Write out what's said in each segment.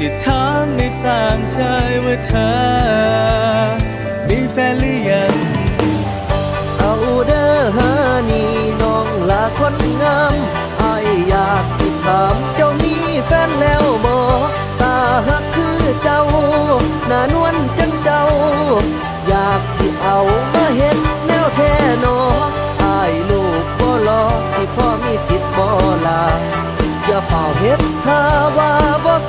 จะถามไม่สามชายว่าเธอ มีแฟนหรือยัง เอาเด้อฮานี่น้องลาคนงามไออยากสิถามเจ้ามีแฟนแล้วบ่ตาหักคือเจ้าหน้านวลจังเจ้า อยากสิเอามาเห็นแนวแท้นออลูกบ่รอสิพ่อมีสิทธิ์บ่ลาอย่าเฝ้าเฮ็ด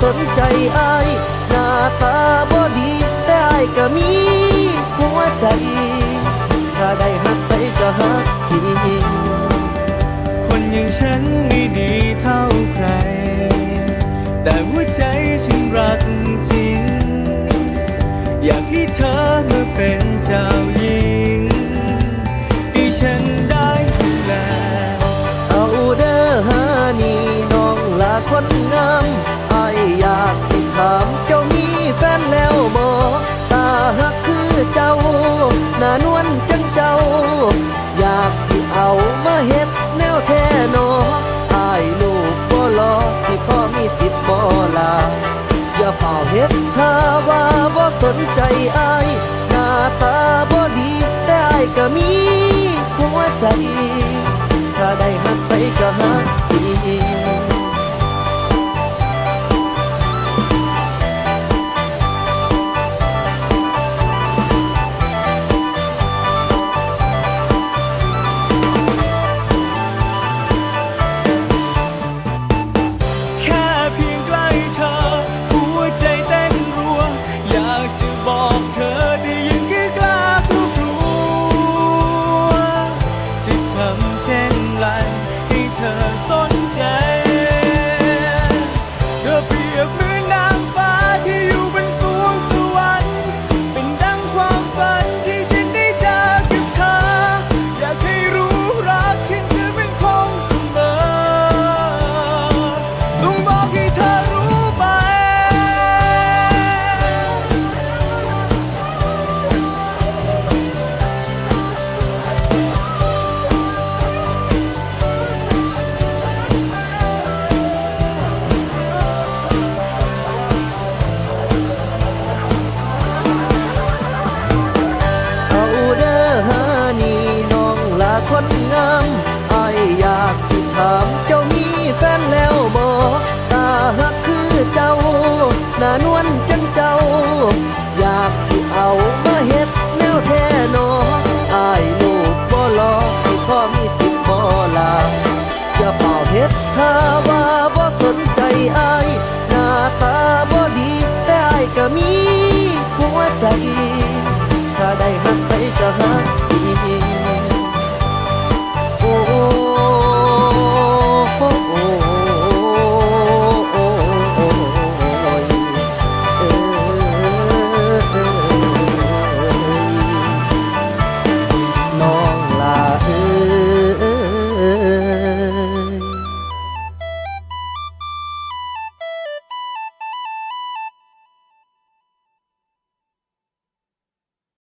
สนใจอายหน้าตาบ่ดีแต่อายก็มีหัวใจ ถ้าได้หักไปก็หักทิ้งคนอย่างฉันไม่ดีเท่าใคร แต่หัวใจฉันรักจริง อยากให้เธอมาเป็นเจ้าหญิงให้ฉันได้ดูแลเอาเด้อฮานี่น้องลาคนงาม เจ้ามีแฟนแล้วบ่ตาหักคือเจ้าหน้านวลจังเจ้า อยากสิเอามาเฮ็ดแนวแท้นออายลูกบ่รอสิพ่อมีสิทธิ์บ่ลาอย่าเฝ้าเฮ็ดท่าว่าบ่สนใจอายหน้าตาบ่ดีแต่อายก็มีหัวใจ ถ้าได้หักไปก็หัก อยากสิถามเจ้ามีแฟนแล้วบ่ตาหักคือเจ้าหน้านวลจังเจ้า อยากสิเอามาเฮ็ดแนวแท้นออายลูกบ่รอสิพ่อมีสิทธิ์บ่ลาอย่าเป่าเฮ็ดท่าว่าบ่สนใจอายหน้าตาบ่ดีแต่อายก็มี